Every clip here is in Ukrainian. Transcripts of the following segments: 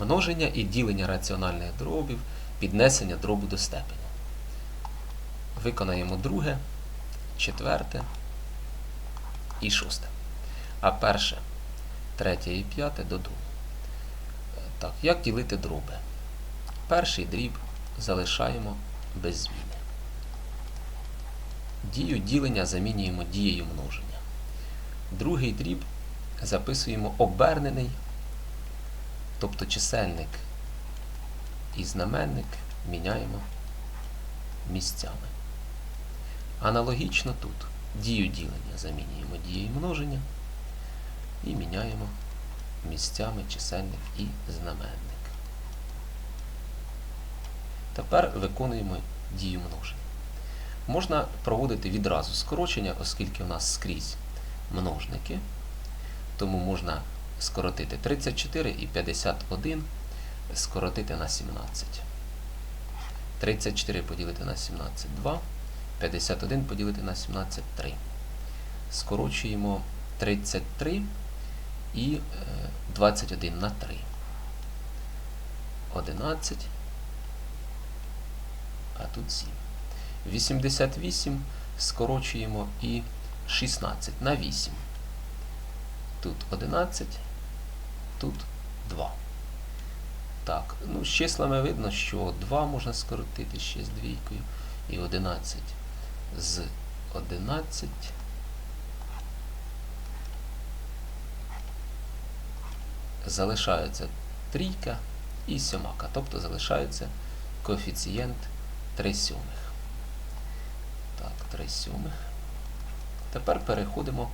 Множення і ділення раціональних дробів, піднесення дробу до степеня. Виконаємо друге, четверте і шосте. А перше, третє і п'яте додому. Так, як ділити дроби? Перший дріб залишаємо без зміни. Дію ділення замінюємо дією множення. Другий дріб записуємо обернений, тобто чисельник і знаменник міняємо місцями. Аналогічно тут дію ділення замінюємо дією множення і міняємо місцями чисельник і знаменник. Тепер виконуємо дію множення. Можна проводити відразу скорочення, оскільки у нас скрізь множники, тому можна скоротити 34 і 51 скоротити на 17. 34 поділити на 17 2, 51 поділити на 17 3. Скорочуємо 33 і е, 21 на 3. 11, а тут 7. 88 скорочуємо і 16 на 8. Тут 11, тут 2. Так, ну з числами видно, що 2 можна скоротити ще з двійкою. І 11 з 11. Залишається трійка і сьомака, тобто залишається коефіцієнт 3 сьомих. Так, 3 сьомих. Тепер переходимо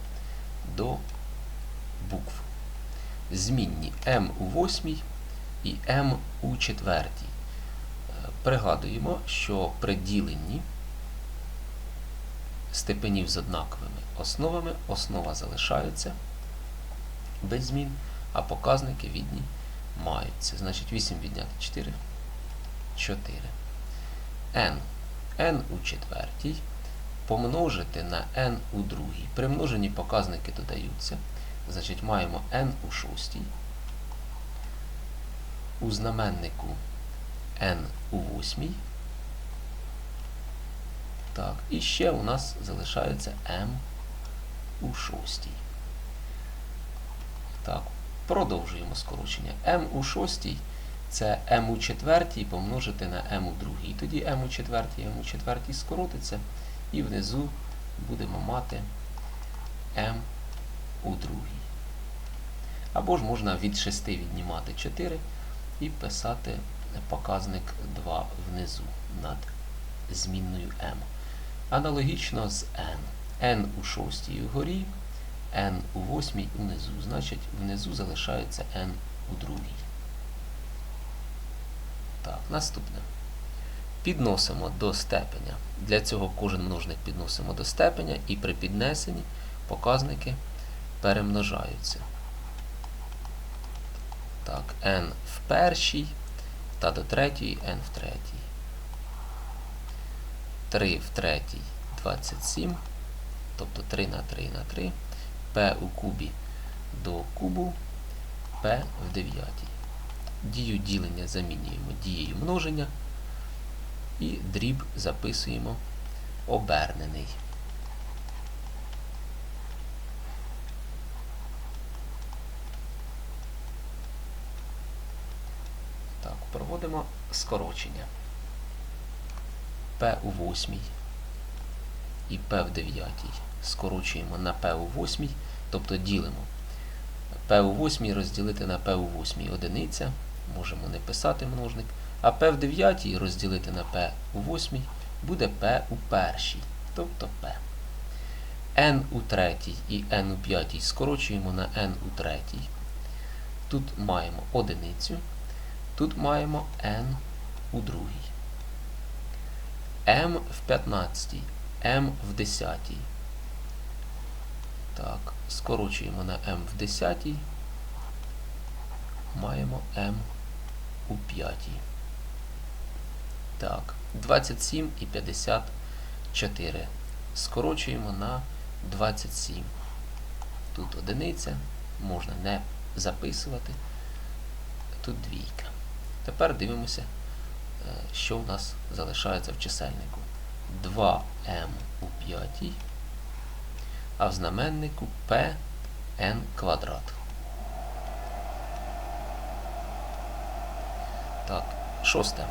до букв. Змінні m у восьмій і m у четвертій. Е, Пригадуємо, що при діленні степенів з однаковими основами основа залишається без змін, а показники відні маються. Значить 8 відняти 4 4. n. n у четвертій помножити на n у другій. При множенні показники додаються. Значить, маємо n у шостій. У знаменнику n у восьмій. Так, і ще у нас залишається m у шостій. Так, продовжуємо скорочення. m у шостій це m у четвертій помножити на m у другій. Тоді m у четвертій, m у четвертій скоротиться, і внизу будемо мати m у другій. Або ж можна від 6 віднімати 4 і писати показник 2 внизу над змінною m. Аналогічно з n. n у шостій угорі, n у восьмій унизу. Значить, внизу залишається n у другій. Так, наступне. Підносимо до степеня. Для цього кожен множник підносимо до степеня і при піднесенні показники перемножаються. Так, n в першій та до третьої n в третій. 3 в третій 27, тобто 3 на 3 на 3. p у кубі до кубу, p в дев'ятій. Дію ділення замінюємо дією множення і дріб записуємо обернений. Так, проводимо скорочення. P у восьмій і P в дев'ятій. Скорочуємо на P у восьмій, тобто ділимо. P у восьмій розділити на P у восьмій одиниця, можемо не писати множник, а P в дев'ятій розділити на P у восьмій буде P у першій, тобто P. N у третій і N у п'ятій скорочуємо на N у третій. Тут маємо одиницю, тут маємо N у другій. М в 15, М в 10. Так, скорочуємо на М в 10. Маємо М у 5. Так, 27 і 54. Скорочуємо на 27. Тут одиниця, можна не записувати. тут двійка. Тепер дивимося, е, що у нас залишається в чисельнику. 2m у п'ятій, а в знаменнику pn квадрат. Так, шосте.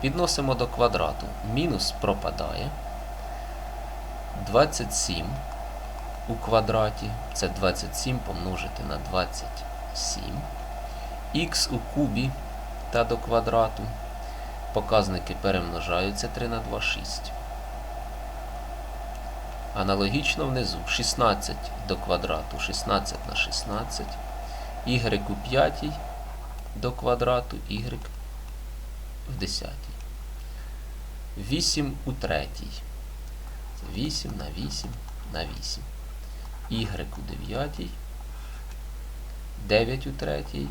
Підносимо до квадрату. Мінус пропадає. 27 у квадраті. Це 27 помножити на 27. Х у кубі та до квадрату. Показники перемножаються 3 на 2, 6. Аналогічно внизу 16 до квадрату 16 на 16. Y у п'ятій до квадрату y в десятій. 8 у третій. Це 8 на 8 на 8. Y у дев'ятій. 9 у третій.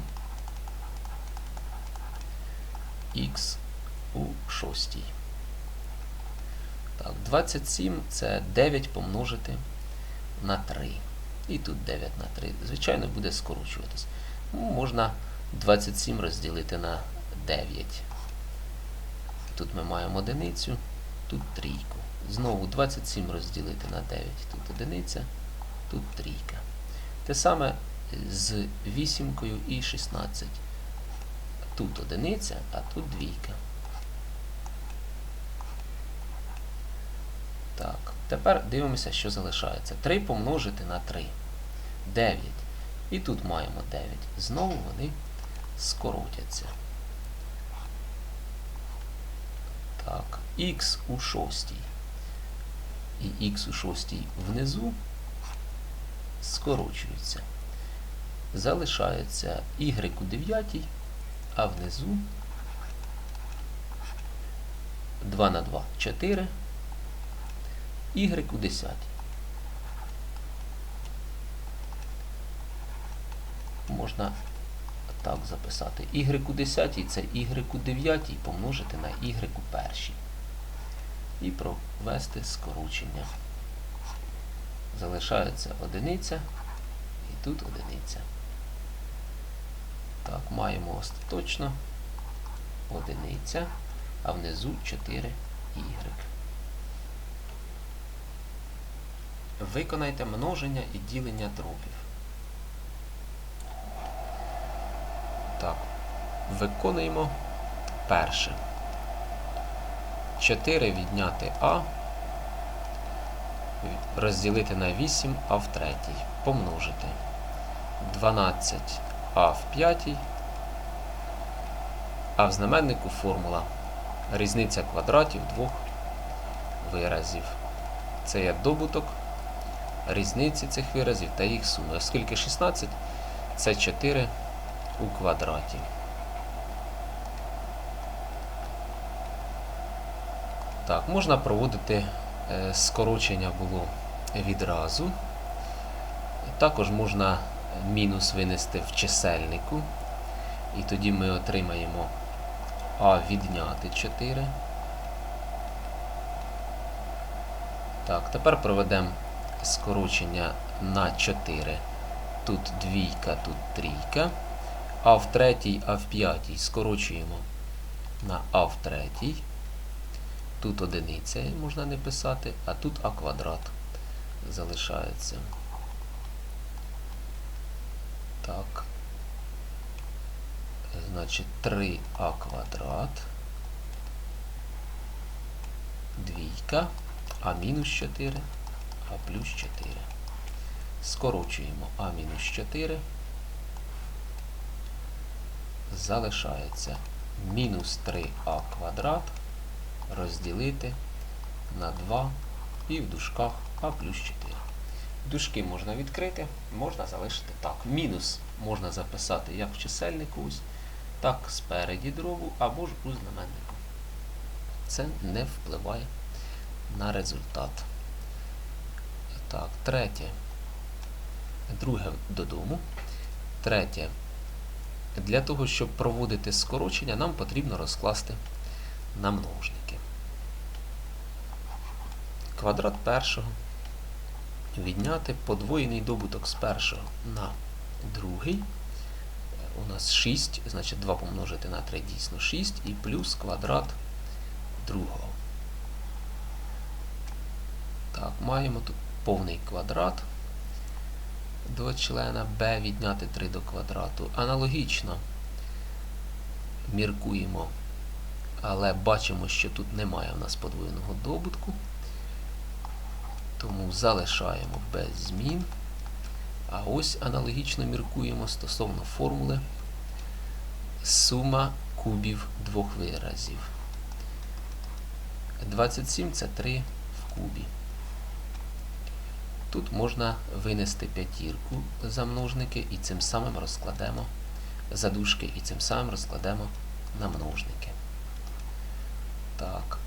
Х у шостій. Так, 27 це 9 помножити на 3. І тут 9 на 3. Звичайно, буде скорочуватись. Ну, можна 27 розділити на 9. Тут ми маємо одиницю, тут трійку. Знову 27 розділити на 9. Тут одиниця, тут трійка. Те саме з вісімкою і 16. Тут одиниця, а тут двійка. Так, тепер дивимося, що залишається. 3 помножити на 3. 9. І тут маємо 9. Знову вони скоротяться. Так, х у шостій і х у шостій внизу скорочуються. Залишається y у дев'ятій, а внизу 2 на 2 4, y у десятій. Можна так записати. Y у 10 це y у 9 помножити на y у першій. І провести скорочення. Залишається одиниця і тут одиниця. Так, маємо остаточно одиниця, а внизу 4y. Виконайте множення і ділення дробів. Так, виконуємо перше. 4 відняти А, розділити на 8 А в третій. Помножити. 12 А в п'ятій. А в знаменнику формула. Різниця квадратів двох виразів. Це є добуток різниці цих виразів та їх суми. Оскільки 16 це 4 у квадраті. Так, можна проводити е, скорочення було відразу. Також можна мінус винести в чисельнику. І тоді ми отримаємо А відняти 4. Так, тепер проведемо скорочення на 4. Тут двійка, тут трійка. А в третій, а в п'ятій скорочуємо на А в третій. Тут одиниця можна не писати, а тут А квадрат залишається. Так. Значить, 3А квадрат. Двійка, А мінус 4, А плюс 4. Скорочуємо А мінус 4. Залишається мінус 3а квадрат розділити на 2 і в дужках а плюс 4. Дужки можна відкрити, можна залишити так. Мінус можна записати як в чисельнику, ось, так спереді дробу або ж у знаменнику. Це не впливає на результат. Так, третє. Друге додому. Третє. Для того, щоб проводити скорочення, нам потрібно розкласти на множники. Квадрат першого. Відняти подвоєний добуток з першого на другий. у нас 6, значить 2 помножити на 3 дійсно 6 і плюс квадрат другого. Так, маємо тут повний квадрат до члена b відняти 3 до квадрату. Аналогічно міркуємо, але бачимо, що тут немає у нас подвоєного добутку. Тому залишаємо без змін. А ось аналогічно міркуємо стосовно формули сума кубів двох виразів. 27 це 3 в кубі. Тут можна винести п'ятірку за множники і цим самим розкладемо задушки і цим самим розкладемо на множники. Так,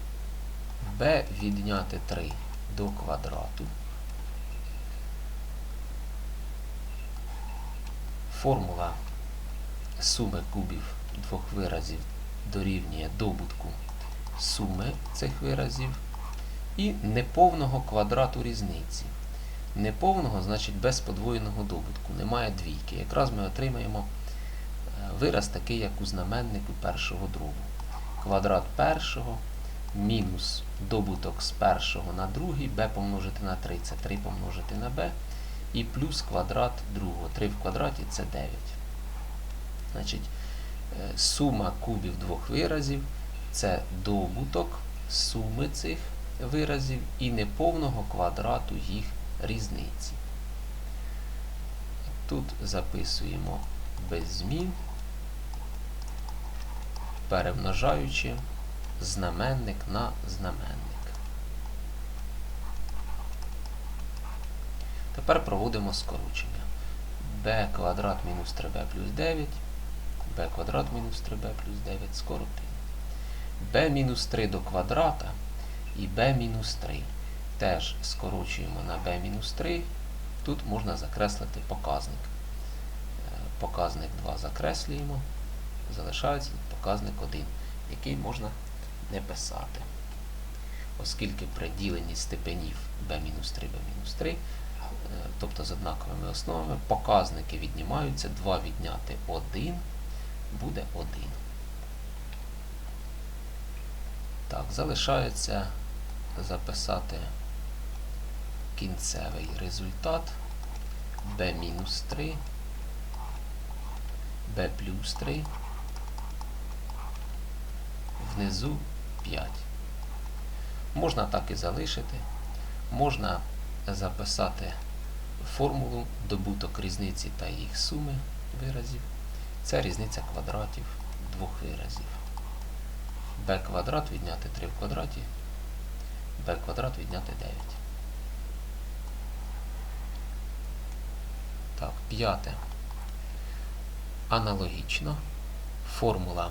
b відняти 3 до квадрату. Формула суми кубів двох виразів дорівнює добутку суми цих виразів і неповного квадрату різниці. Неповного, значить без подвоєного добутку. Немає двійки. Якраз ми отримаємо е, вираз такий, як у знаменнику першого дробу. Квадрат першого мінус добуток з першого на другий, b помножити на 3 це 3 помножити на b, і плюс квадрат другого. 3 в квадраті це 9. Значить, е, сума кубів двох виразів це добуток суми цих виразів і неповного квадрату їх різниці. Тут записуємо без змін, перемножаючи знаменник на знаменник. Тепер проводимо скорочення. b квадрат мінус 3b плюс 9, b квадрат мінус 3b плюс 9 скоротили. b мінус 3 до квадрата і b мінус 3. Теж скорочуємо на b мінус 3. Тут можна закреслити показник. Е, Показник 2 закреслюємо, залишається показник 1, який можна не писати. Оскільки при діленні степенів b-3, b-3, тобто з однаковими основами, показники віднімаються, 2 відняти 1 буде 1. Так, залишається записати кінцевий результат b-3, b плюс 3 внизу 5. Можна так і залишити. Можна записати формулу добуток різниці та їх суми виразів. Це різниця квадратів двох виразів. b квадрат відняти 3 в квадраті, b квадрат відняти 9. Так, п'яте. Аналогічно формула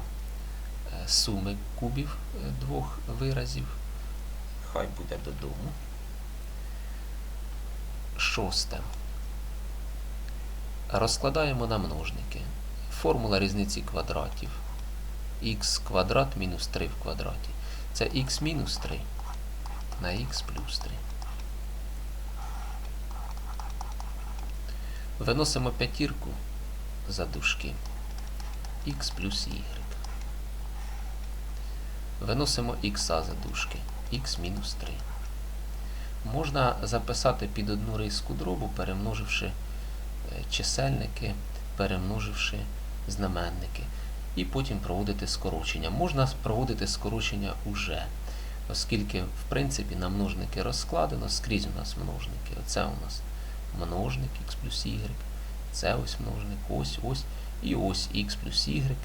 суми кубів е, двох виразів. Хай буде додому. Шосте. Розкладаємо на множники. Формула різниці квадратів. х квадрат мінус 3 в квадраті. Це х мінус 3 на х плюс 3. Виносимо п'ятірку за дужки х плюс y. Виносимо х за дужки х мінус 3. Можна записати під одну риску дробу, перемноживши е, чисельники, перемноживши знаменники. І потім проводити скорочення. Можна проводити скорочення уже, оскільки, в принципі, на множники розкладено, скрізь у нас множники. Оце у нас множник х плюс y, це ось множник, ось, ось, і ось х плюс y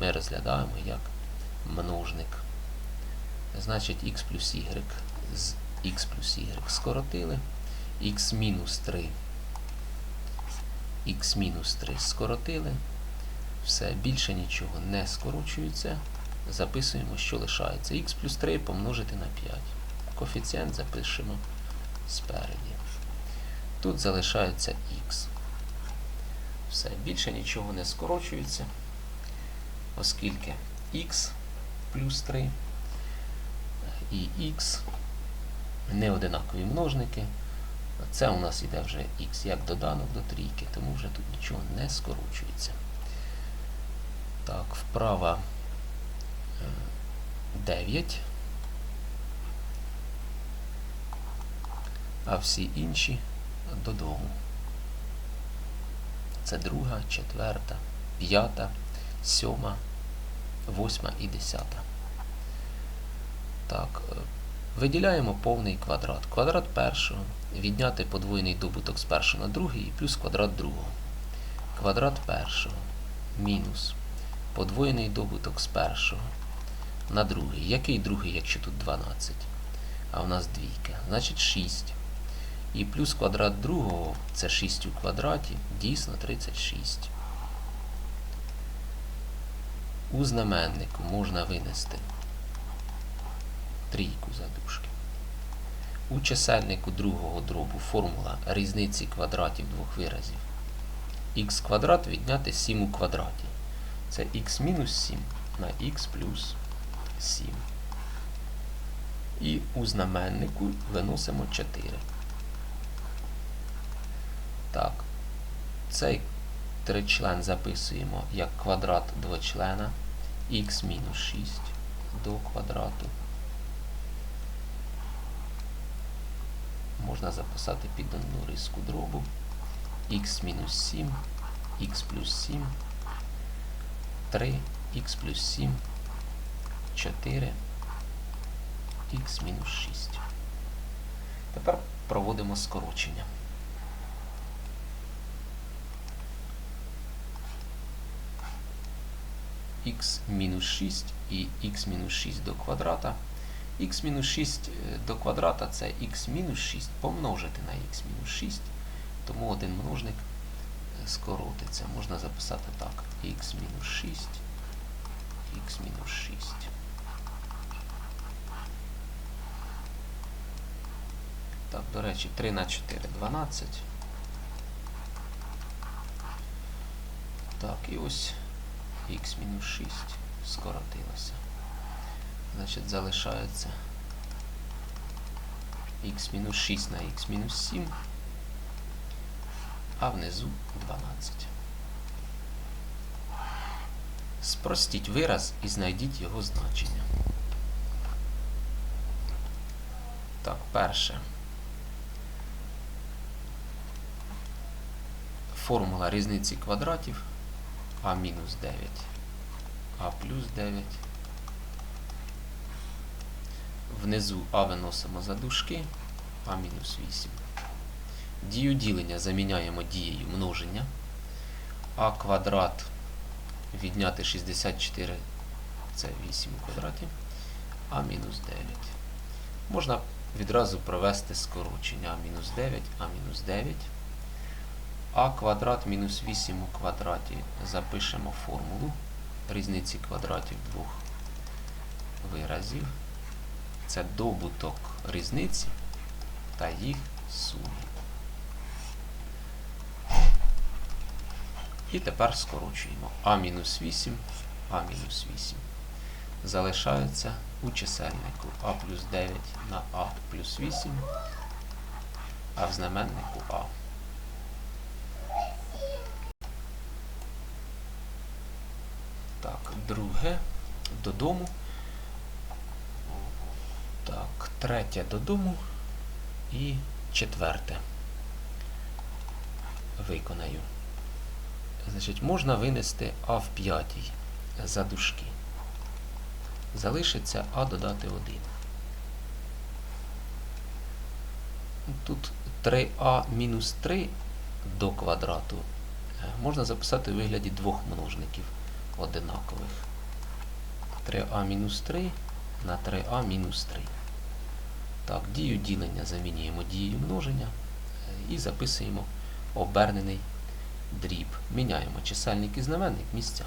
ми розглядаємо як множник. Значить, х плюс y з х плюс y скоротили, х мінус 3, х мінус 3 скоротили. Все, більше нічого не скорочується. Записуємо, що лишається. х плюс 3 помножити на 5. Коефіцієнт запишемо спереді. Тут залишається х. Все, більше нічого не скорочується, оскільки х плюс 3 і х не одинакові множники. Це у нас іде вже х як доданок до трійки, тому вже тут нічого не скорочується. Так, вправа е, 9. А всі інші додому. Це друга, четверта, п'ята, сьома, восьма і десята. Так, е, виділяємо повний квадрат. Квадрат першого. Відняти подвоєний добуток з першого на другий і плюс квадрат другого. Квадрат першого мінус подвоєний добуток з першого на другий. Який другий, якщо тут 12? А в нас двійка. Значить 6. І плюс квадрат другого це 6 у квадраті, дійсно 36. У знаменнику можна винести трійку задушки. У чисельнику другого дробу формула різниці квадратів двох виразів. х квадрат відняти 7 у квадраті. Це х мінус 7 на х плюс 7. І у знаменнику виносимо 4. Так, цей тричлен записуємо як квадрат двочлена х мінус 6 до квадрату. Можна записати під одну риску дробу х мінус 7, х плюс 7, 3, х плюс 7, 4, х мінус 6. Тепер проводимо скорочення. х мінус 6 і х мінус 6 до квадрата. Х мінус 6 е, до квадрата це х мінус 6 помножити на х мінус 6, тому один множник е, скоротиться. Можна записати так. х мінус 6, х мінус 6. Так, до речі, 3 на 4 12. Так, і ось х мінус 6 скоротилося. Значить, залишається х мінус 6 на х-7, а внизу 12. Спростіть вираз і знайдіть його значення. Так, перше. Формула різниці квадратів а мінус 9, а плюс 9. Внизу А виносимо за дужки, а мінус 8. Дію ділення заміняємо дією множення. А квадрат відняти 64 це 8 у квадраті, а мінус 9. Можна відразу провести скорочення а мінус 9, а мінус 9 а квадрат мінус 8 у квадраті. Запишемо формулу різниці квадратів двох виразів. Це добуток різниці та їх суми. І тепер скорочуємо а мінус 8, а мінус 8. Залишається у чисельнику а плюс 9 на а плюс 8, а в знаменнику а. Так, друге додому. Третє додому і четверте. Виконаю. Значить, можна винести А в п'ятій за дужки. Залишиться А додати 1. Тут 3а мінус 3 до квадрату можна записати у вигляді двох множників одинакових. 3а мінус 3 на 3а мінус 3. Так, дію ділення замінюємо дією множення е, і записуємо обернений дріб. Міняємо чисельник і знаменник місця.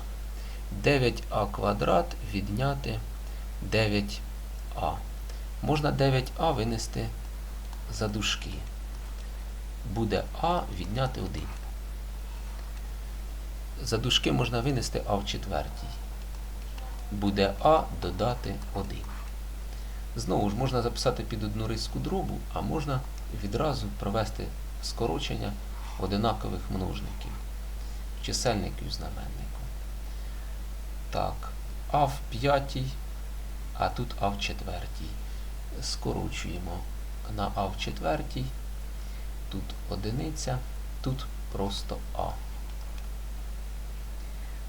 9а квадрат відняти 9а. Можна 9а винести за дужки. Буде а відняти 1. За дужки можна винести а в четвертій. Буде а додати 1. Знову ж можна записати під одну риску дробу, а можна відразу провести скорочення одинакових множників. Чисельнику і знаменнику. Так, А в п'ятій, а тут А в четвертій. Скорочуємо на А в четвертій. Тут одиниця, тут просто А.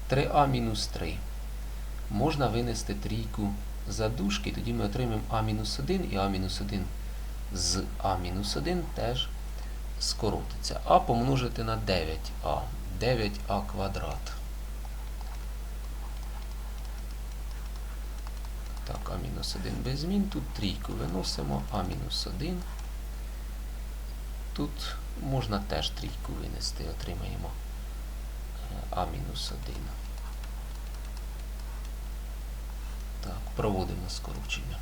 3А мінус 3. Можна винести трійку задушки, тоді ми отримаємо А-1 і А-1 з А-1 теж скоротиться. А помножити на 9А. 9А квадрат. Так, А-1 без змін. Тут трійку виносимо, А-1. Тут можна теж трійку винести, отримаємо е, А-1. Проводимо скорочення.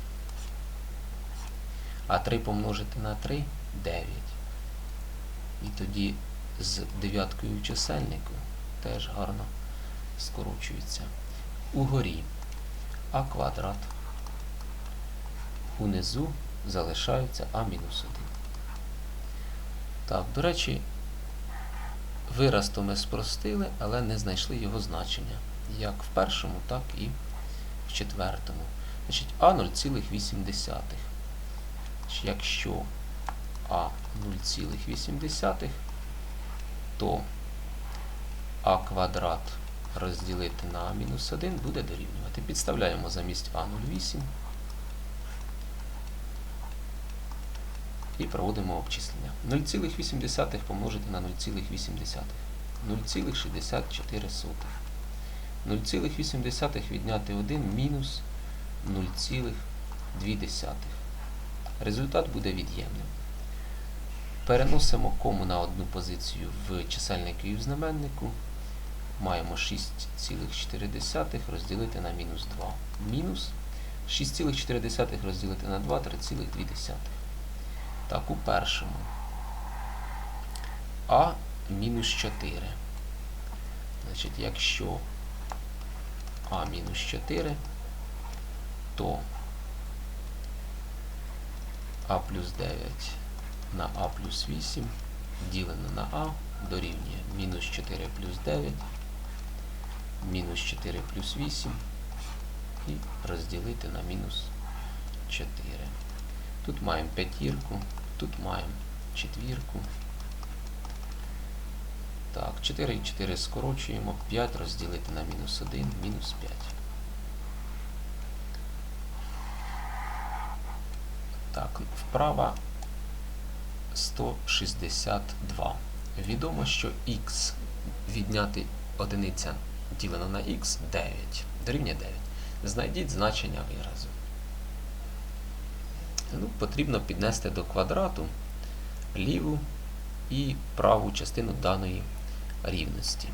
А 3 помножити на 3 9. І тоді з дев'яткою в чисельнику теж гарно скорочується. Угорі А квадрат. Унизу залишається А мінус 1. Так, до речі, вираз то ми спростили, але не знайшли його значення. Як в першому, так і в четвертому. Значить, А 0,8. Якщо А 0,8, то А квадрат розділити на А мінус 1 буде дорівнювати. Підставляємо замість А 0,8 і проводимо обчислення. 0,8 помножити на 0,8. 0,64. 0,8 відняти 1 мінус 0,2. Результат буде від'ємним. Переносимо кому на одну позицію в чисельнику і в знаменнику. Маємо 6,4 розділити на мінус 2. Мінус 6,4 розділити на 2 3,2. Так, у першому А мінус 4. Значить, якщо А мінус 4, то А плюс 9 на А плюс 8 ділено на А дорівнює мінус 4 плюс 9, мінус 4 плюс 8 і розділити на мінус 4. Тут маємо п'ятірку, тут маємо четвірку. Так, 4 і 4 скорочуємо, 5 розділити на мінус 1, мінус 5. Так, вправа 162. Відомо, що х відняти одиниця ділено на х 9. Дорівнює 9. Знайдіть значення виразу. Ну, Потрібно піднести до квадрату ліву і праву частину даної рівності.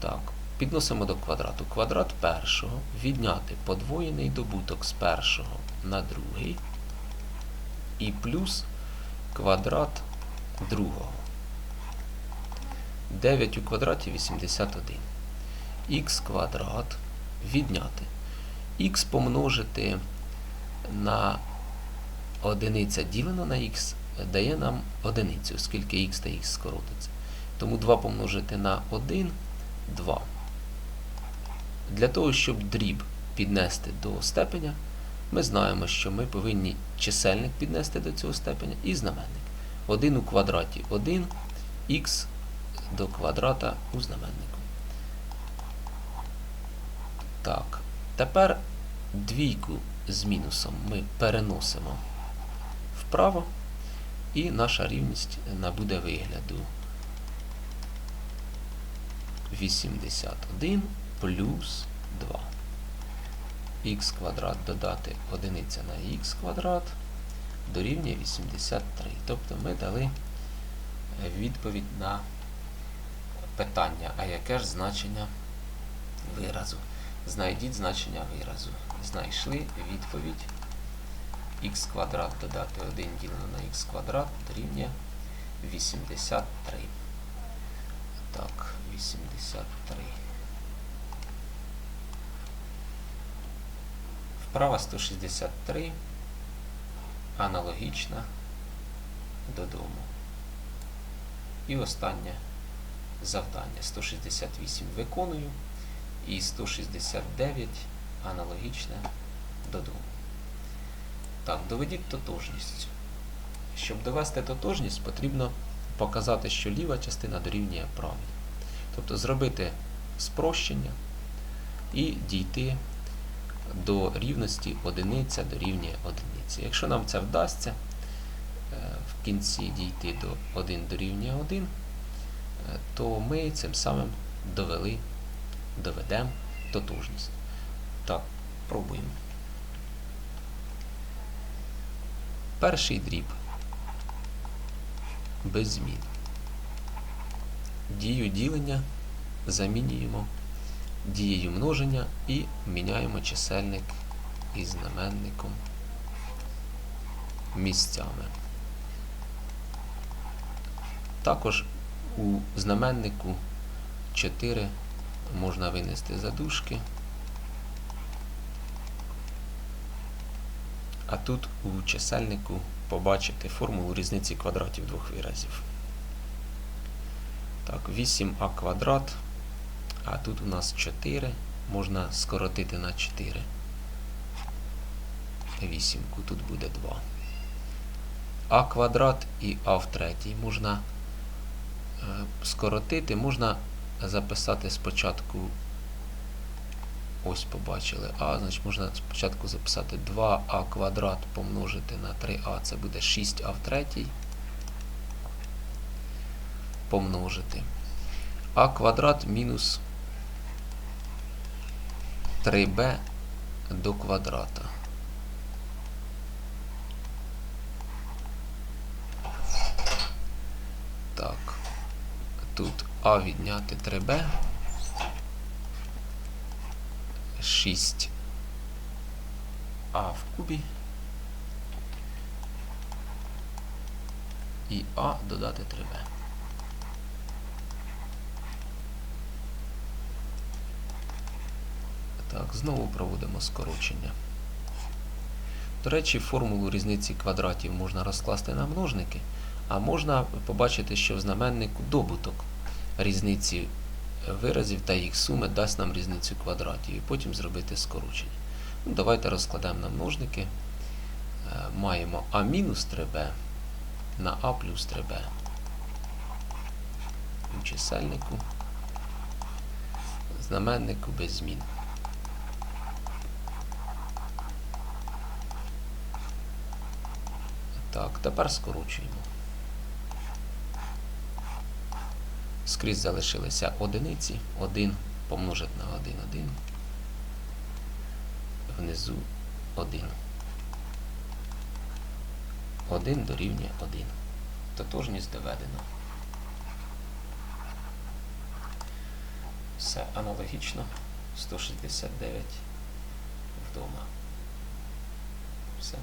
Так, підносимо до квадрату. Квадрат першого відняти подвоєний добуток з першого на другий і плюс квадрат другого. 9 у квадраті 81 х квадрат відняти. х помножити на одиниця ділено на х дає нам одиницю, оскільки х та х скоротиться. Тому 2 помножити на 1 2. Для того, щоб дріб піднести до степеня, ми знаємо, що ми повинні чисельник піднести до цього степеня і знаменник. 1 у квадраті 1, х до квадрата у знаменнику. Так, тепер двійку з мінусом ми переносимо вправо, і наша рівність набуде вигляду 81 плюс 2. х квадрат додати 1 на х квадрат дорівнює 83. Тобто ми дали відповідь на питання, а яке ж значення виразу? Знайдіть значення виразу. Знайшли відповідь х квадрат додати 1 ділено на х квадрат дорівнює 83. Так, 83. Вправа 163. Аналогічна додому. І останнє завдання. 168 виконую і 169 аналогічне додому. Так, доведіть тотожність. Щоб довести тотожність, потрібно показати, що ліва частина дорівнює правій. Тобто зробити спрощення і дійти до рівності одиниця дорівнює одиниці. Якщо нам це вдасться, е, в кінці дійти до 1 дорівнює 1, е, то ми цим самим довели, доведемо тотожність. Так, пробуємо. Перший дріб без змін. Дію ділення замінюємо дією множення і міняємо чисельник із знаменником місцями. Також у знаменнику 4 можна винести задушки. А тут у чисельнику побачити формулу різниці квадратів двох виразів. Так, 8а квадрат, а тут у нас 4, можна скоротити на 4. Вісімку, тут буде 2. А квадрат і а в третій можна е, скоротити, можна записати спочатку, ось побачили а, значить можна спочатку записати 2а квадрат помножити на 3а, це буде 6а в третій. Помножити. А квадрат мінус 3b до квадрата. Так, тут А відняти 3b. 6 А в кубі. І А додати 3b. Так, знову проводимо скорочення. До речі, формулу різниці квадратів можна розкласти на множники, а можна побачити, що в знаменнику добуток різниці виразів та їх суми дасть нам різницю квадратів і потім зробити скорочення. Ну, Давайте розкладемо на множники. Е, Маємо А мінус 3b на А плюс 3b. У чисельнику, знаменнику без змін. Так, тепер скорочуємо. Скрізь залишилися одиниці. 1 помножити на 1, 1. Внизу 1. 1 дорівнює 1. Тотожність доведено. Все аналогічно. 169 вдома. Все.